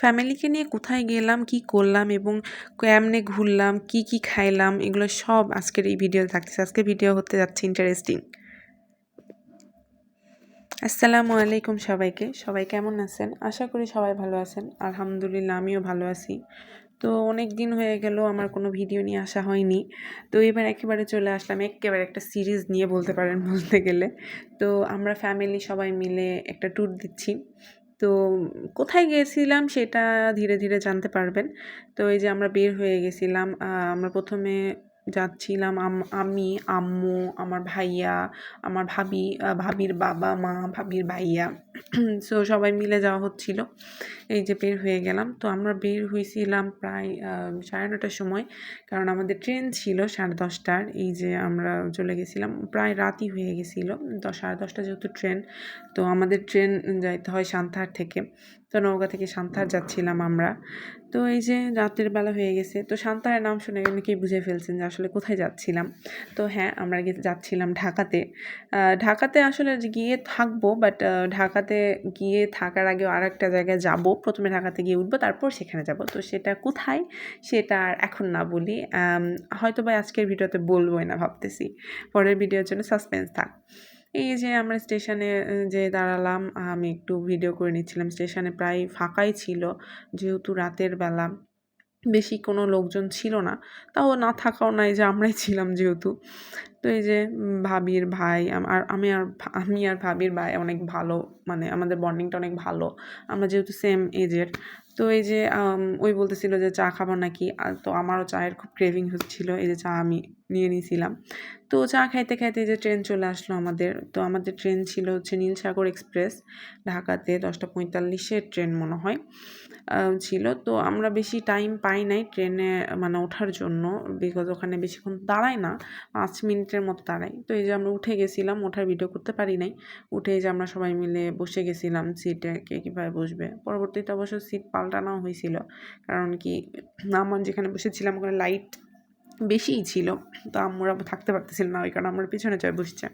ফ্যামিলিকে নিয়ে কোথায় গেলাম, কি করলাম এবং কেমনে ঘুরলাম, কি কি খাইলাম, এগুলো সব আজকের এই ভিডিও থাকতেছে। আজকের ভিডিও হতে যাচ্ছে ইন্টারেস্টিং আসসালামু আলাইকুম সবাইকে। সবাই কেমন আছেন? আশা করি সবাই ভালো আছেন। আলহামদুলিল্লাহ, আমিও ভালো আছি। তো অনেক দিন হয়ে গেল, আমার কোনো ভিডিও নিয়ে আসা হয়নি। তো এবার একেবারে চলে আসলাম, একেবারে একটা সিরিজ নিয়ে বলতে পারেন বলতে গেলে। তো আমরা ফ্যামিলি সবাই মিলে একটা ট্যুর দিচ্ছি। তো কোথায় গিয়েছিলাম সেটা ধীরে ধীরে জানতে পারবেন। তো এই যে আমরা বের হয়ে গেছিলাম আমরা প্রথমে যাচ্ছিলাম, আমি আম্মু, আমার ভাইয়া, আমার ভাবি ভাবির বাবা, মা, ভাবির ভাইয়া। সো সবাই মিলে যাওয়া হচ্ছিল। এই যে বের হয়ে গেলাম। তো আমরা বের হয়েছিলাম প্রায় সাড়ে নটার সময়। কারণ আমাদের ট্রেন ছিল সাড়ে দশটার। এই যে আমরা চলে গেছিলাম। প্রায় রাতই হয়ে গেছিল। দশ, সাড়ে দশটা যেহেতু ট্রেন। তো আমাদের ট্রেন যাইতে হয় সান্তাহার থেকে। তো নৌকা থেকে সান্তাহার যাচ্ছিলাম আমরা। তো এই যে রাতের বেলা হয়ে গেছে, তো সান্তাহারের নাম শুনে অনেকেই বুঝে ফেলছেন যে আসলে কোথায় যাচ্ছিলাম। তো হ্যাঁ আমরা যাচ্ছিলাম ঢাকাতে। ঢাকাতে আসলে গিয়ে থাকব বাট ঢাকাতে গিয়ে থাকার আগে আর একটা জায়গায় যাব। প্রথমে ঢাকাতে গিয়ে উঠবো, তারপর সেখানে যাব। তো সেটা কোথায়, সেটা আর এখন না বলি। হয়তো বা আজকের ভিডিওতে বলবোই না ভাবতেছি। পরের ভিডিওর জন্য সাসপেন্স থাক। এই যে আমরা স্টেশনে যে দাঁড়ালাম, আমি একটু ভিডিও করে নিচ্ছিলাম। স্টেশনে প্রায় ফাঁকাই ছিল, যেহেতু রাতের বেলা। বেশি কোনো লোকজন ছিল না। তাও না থাকাও নাই যে আমরাই ছিলাম যেহেতু। তো এই যে ভাবির ভাই আর আমি আর আমি আর ভাবির ভাই অনেক ভালো মানে আমাদের বন্ডিংটা অনেক ভালো। আমরা যেহেতু সেম এজের তো এই যে ওই বলতেছিল যে, চা খাব নাকি? তো আমারও চায়ের খুব ক্রেভিং হচ্ছিল, এই যে চা আমি নিয়ে নিয়েছিলাম। তো চা খাইতে খাইতে যে ট্রেন চলে আসলো আমাদের। তো আমাদের ট্রেন ছিল হচ্ছে নীলসাগর এক্সপ্রেস ঢাকাতে দশটা পঁয়তাল্লিশের ট্রেন মনে হয় ছিল। তো আমরা বেশি টাইম পাই নাই ট্রেনে মানে ওঠার জন্য বিকজ ওখানে বেশিক্ষণ দাঁড়ায় না। পাঁচ মিনিটের মতো দাঁড়াই। তো এই যে আমরা উঠে গেছিলাম, ওঠার ভিডিও করতে পারি নাই। উঠে যে আমরা সবাই মিলে বসে গেছিলাম সিটে কে কীভাবে বসবে। পরবর্তীতে অবশ্য সিট পাল্টানো হয়েছিল। কারণ কি আমার যেখানে বসেছিলাম, ওখানে লাইট বেশিই ছিল। তো আমরা থাকতে পারতেছিলাম না, ওই কারণে আমরা পিছনে চয় বসছে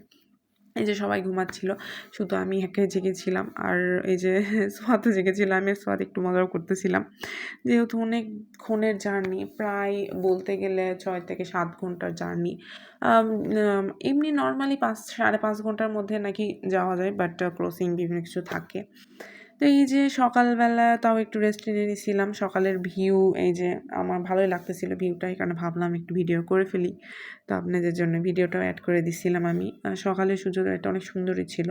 এই যে সবাই ঘুমাচ্ছিল, শুধু আমি একে জেগেছিলাম আর এই যে সোয়াতে জেগেছিলাম আমি সোয়াদ একটু মজাও করতেছিলাম। যেহেতু অনেক ক্ষণের জার্নি, প্রায় বলতে গেলে ছয় থেকে সাত ঘণ্টার জার্নি এমনি নর্মালি পাঁচ, সাড়ে পাঁচ ঘণ্টার মধ্যে নাকি যাওয়া যায় বাট ক্রসিং বিভিন্ন কিছু থাকে। তো এই যে সকালবেলা তাও একটু রেস্ট নিয়ে নিয়েছিলাম সকালের ভিউ এই যে আমার ভালোই লাগতেছিল ভিউটা কারণে ভাবলাম একটু ভিডিও করে ফেলি। তো আপনাদের জন্য ভিডিওটাও অ্যাড করে দিছিলাম আমি। সকালের সূর্য এটা অনেক সুন্দরই ছিল।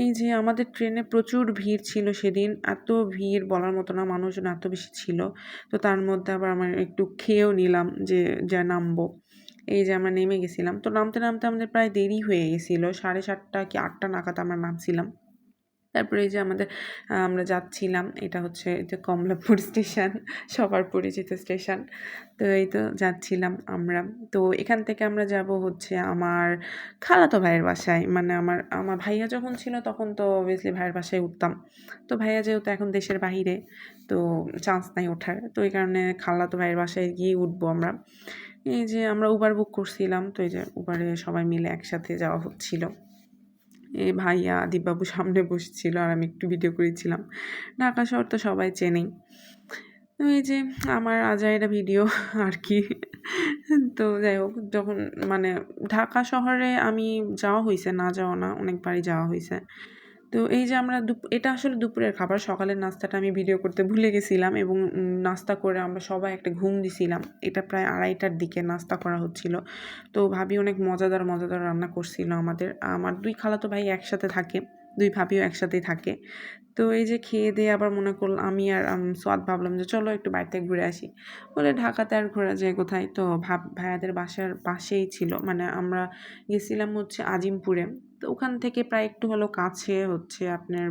এই যে আমাদের ট্রেনে প্রচুর ভিড় ছিল সেদিন। এত ভিড় বলার মতো না, মানুষজন এত বেশি ছিল। তো তার মধ্যে আবার আমার একটু খেয়েও নিলাম যে, যা নামবো। এই যে আমরা নেমে গেছিলাম। তো নামতে নামতে আমাদের প্রায় দেরি হয়ে গেছিল। সাড়ে সাতটা কি আটটা নাগাদ আমরা নামছিলাম। তারপরে যে আমাদের আমরা যাচ্ছিলাম, এটা হচ্ছে যে কমলাপুর স্টেশন, সবার পরিচিত স্টেশন। তো এই তো যাচ্ছিলাম আমরা। তো এখান থেকে আমরা যাব হচ্ছে আমার খালাতো ভাইয়ের বাসায়। মানে আমার আমার ভাইয়া যখন ছিল তখন তো অবভিয়াসলি ভাইয়ের বাসায় উঠতাম। তো ভাইয়া যেহেতু এখন দেশের বাহিরে তো চান্স নাই ওঠার। তো এই কারণে খালাতো ভাইয়ের বাসায় গিয়ে উঠবো আমরা। এই যে আমরা উবার বুক করছিলাম। তো এই যে উবারে সবাই মিলে একসাথে যাওয়া হচ্ছিল। এ ভাইয়া দীপবাবু সামনে বসেছিল আর আমি একটু ভিডিও করেছিলাম। ঢাকা শহর তো সবাই চেনেই তো এই যে আমার আজাইরা ভিডিও আর কি। তো যাই হোক, যখন মানে ঢাকা শহরে আমি যাওয়া হয়েছে না যাওয়া না, অনেকবারই যাওয়া হয়েছে তো এই যে আমরা এটা আসলে দুপুরের খাবার, সকালের নাস্তাটা আমি ভিডিও করতে ভুলে গেছিলাম এবং নাস্তা করে আমরা সবাই একটা ঘুম দিছিলাম। এটা প্রায় আড়াইটার দিকে নাস্তা করা হচ্ছিল। তো ভাবি অনেক মজাদার মজাদার রান্না করছিল আমাদের। আমার দুই খালাতো ভাই একসাথে থাকে, দুই ভাবিও একসাথেই থাকে। তো এই যে খেয়ে দিয়ে আবার মনে করলাম আমি আর সোয়াদ ভাবলাম যে চলো একটু বাড়িতে ঘুরে আসি। বলে ঢাকাতে আর ঘোরা যায় কোথায়? তো ভাব, ভাইয়াদের বাসার পাশেই ছিল। মানে আমরা গেছিলাম হচ্ছে আজিমপুরে। তো ওখান থেকে প্রায় একটু হলো কাছে হচ্ছে আপনার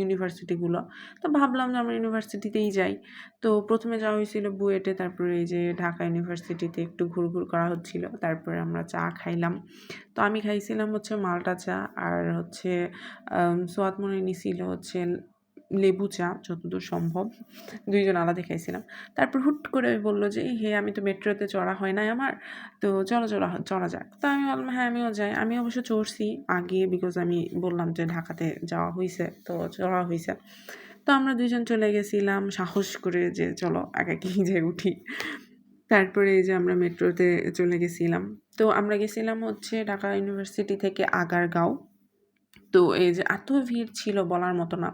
ইউনিভার্সিটিগুলো তো ভাবলাম যে আমরা ইউনিভার্সিটিতেই যাই। তো প্রথমে যাওয়া হয়েছিল বুয়েটে, তারপরে এই যে ঢাকা ইউনিভার্সিটিতে একটু ঘুরঘুর করা হচ্ছিল, তারপরে আমরা চা খাইলাম। তো আমি খাইছিলাম হচ্ছে মালটা চা, আর হচ্ছে সোয়াদমনি নিছিল হচ্ছে লেবু চা যতদূর সম্ভব, দুইজন আলাদা খাইছিলাম। তারপর হুট করে বলল যে হে, আমি তো মেট্রোতে চড়া হয় নাই আমার, তো চলো, চলা, চড়া যাক। তো আমি বললাম হ্যাঁ আমিও যাই। আমি অবশ্য চড়ছি আগে বিকজ আমি বললাম যে ঢাকাতে যাওয়া হয়েছে তো চড়া হয়েছে তো আমরা দুইজন চলে গেছিলাম, সাহস করে যে চলো, একাকি যে উঠি। তারপরে এই যে আমরা মেট্রোতে চলে গেছিলাম। তো আমরা গেছিলাম হচ্ছে ঢাকা ইউনিভার্সিটি থেকে আগারগাঁও। তো এই যে এত ভিড় ছিল বলার মতো না।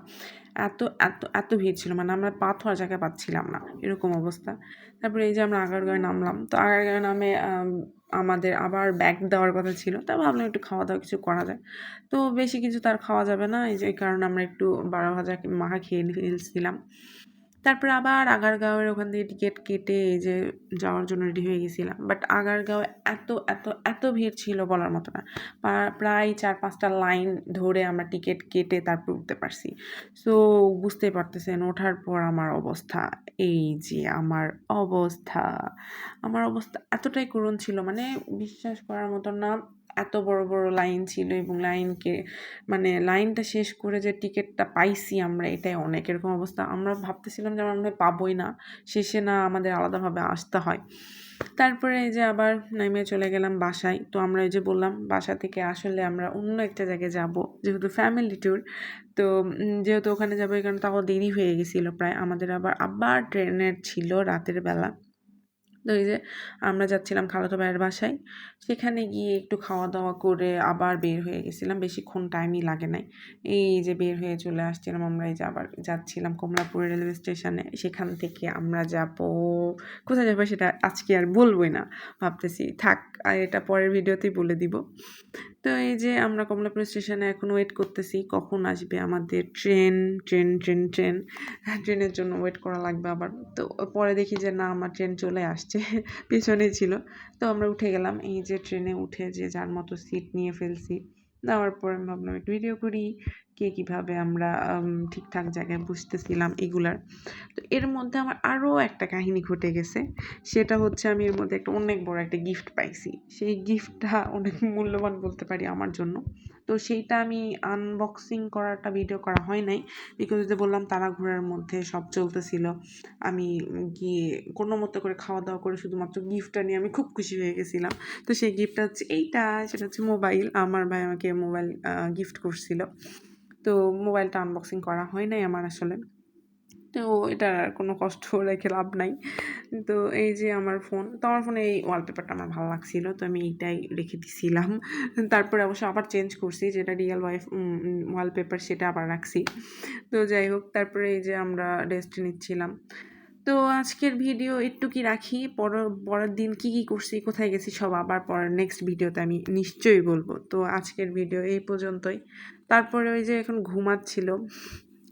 এত এত এত ভিড় ছিল। মানে আমরা পা ধোয়ার পাচ্ছিলাম না। এরকম অবস্থা। তারপরে এই যে আমরা আগারগাঁয়ে নামলাম। তো আগারগাঁয়ে নামে আমাদের আবার ব্যাগ দেওয়ার কথা ছিল। তা ভাবলাম একটু খাওয়া দাওয়া কিছু করা যায় তো বেশি কিছু তার খাওয়া যাবে না। এই যে কারণে আমরা একটু বারো ভাজা মাখা খেয়ে ফেলছিলাম তারপরে আবার আগারগাঁওয়ের ওখান থেকে টিকিট কেটে এই যে যাওয়ার জন্য রেডি হয়ে গেছিলাম। বাট আগারগাঁওয়ে এত এত এত ভিড় ছিল বলার মতো না। প্রায় চার, পাঁচটা লাইন ধরে আমরা টিকিট কেটে তারপর উঠতে পারছি। সো বুঝতেই পারতেছেন, ওঠার পর আমার অবস্থা, এই যে আমার অবস্থা। আমার অবস্থা এতটাই করুণ ছিল মানে বিশ্বাস করার মতো না। এত বড় বড় লাইন ছিল এবং লাইনকে মানে লাইনটা শেষ করে যে টিকিটটা পাইছি আমরা, এটাই অনেক। এরকম অবস্থা। আমরা ভাবতেছিলাম যে আমরা পাবোই না। শেষে না আমাদের আলাদাভাবে আসতে হয়। তারপরে এই যে আবার নেমে চলে গেলাম বাসায়। তো আমরা এই যে বললাম, বাসা থেকে আসলে আমরা অন্য একটা জায়গায় যাব, যেহেতু ফ্যামিলি ট্যুর তো যেহেতু ওখানে যাব কারণে তাও দেরি হয়ে গেছিল প্রায়। আমাদের আবার আবার ট্রেনের ছিল রাতের বেলা। তো এই যে আমরা যাচ্ছিলাম খালাতো ভাইয়ের বাসায়, সেখানে গিয়ে একটু খাওয়া দাওয়া করে আবার বের হয়ে গেছিলাম। বেশিক্ষণ টাইমই লাগে নাই। এই যে বের হয়ে চলে আসছিলাম আমরা এই যে আবার যাচ্ছিলাম কমলাপুর রেলওয়ে স্টেশনে, সেখান থেকে আমরা যাব কোথায় যাবে সেটা আজকে আর বলবোই না। ভাবতেছি, থাক, আর এটা পরের ভিডিওতেই বলে দিব। তো এই যে আমরা কমলাপুর স্টেশনে এখন ওয়েট করতেছি, কখন আসবে আমাদের ট্রেন ট্রেন ট্রেন ট্রেন। ট্রেনের জন্য ওয়েট করা লাগবে আবার। তো পরে দেখি যে না, আমার ট্রেন চলে আসছে, পেছনেই ছিল। তো আমরা উঠে গেলাম, এই যে ট্রেনে উঠে যে যার মতো সিট নিয়ে ফেলছি। নেওয়ার পরে আমি ভাবলাম, একটু ভিডিও করি। কে কীভাবে আমরা ঠিকঠাক জায়গায় বুঝতেছিলাম এগুলার। তো এর মধ্যে আমার আরও একটা কাহিনী ঘটে গেছে। সেটা হচ্ছে আমি এর মধ্যে একটা অনেক বড় একটা গিফট পাইছি। সেই গিফটটা অনেক মূল্যবান বলতে পারি আমার জন্য। তো সেইটা আমি আনবক্সিং করাটা ভিডিও করা হয় নাই। বিকজ যে বললাম তারা ঘোরার মধ্যে সব চলতেছিল। আমি গিয়ে কোনো মতো করে খাওয়া দাওয়া করে শুধুমাত্র গিফটটা নিয়ে আমি খুব খুশি হয়ে গেছিলাম। তো সেই গিফটটা হচ্ছে এইটা, সেটা হচ্ছে মোবাইল আমার ভাই আমাকে মোবাইল গিফট করছিল। তো মোবাইলটা আনবক্সিং করা হয় নাই আমার আসলে। তো এটার আর কোনো কষ্ট রেখে লাভ নাই। তো এই যে আমার ফোন তো আমার ফোনে এই ওয়ালপেপারটা আমার ভালো লাগছিল, তো আমি এইটাই রেখে দিছিলাম। তারপরে অবশ্য আবার চেঞ্জ করছি, যেটা রিয়েল ওয়াইফ ওয়ালপেপার সেটা আবার রাখছি। তো যাই হোক, তারপরে এই যে আমরা রেস্ট নিচ্ছিলাম। তো আজকের ভিডিও একটু কি রাখি? পর, পরের দিন কি কি করছি? কোথায় গেছি? সব আবার পরের নেক্সট ভিডিওতে আমি নিশ্চয়ই বলব। তো আজকের ভিডিও এই পর্যন্তই। তারপরে ওই যে এখন ঘুমাচ্ছিল।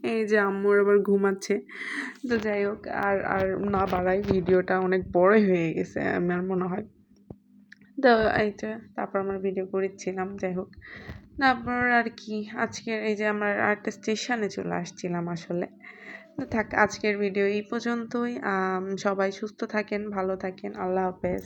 এই যে আম্মুর আবার ঘুমাচ্ছে। তো যাই হোক, আর আর না বাড়াই ভিডিওটা অনেক বড়ই হয়ে গেছে আমার মনে হয়। তো এই যে তারপর আমার ভিডিও করেছিলাম, যাই হোক। তারপর আর কি, আজকের এই যে আমরা আরেকটা স্টেশনে চলে আসছিলাম আসলে। থাক আজকের ভিডিও এই পর্যন্তই। সবাই সুস্থ থাকেন ভালো থাকেন। আল্লাহ হাফেজ।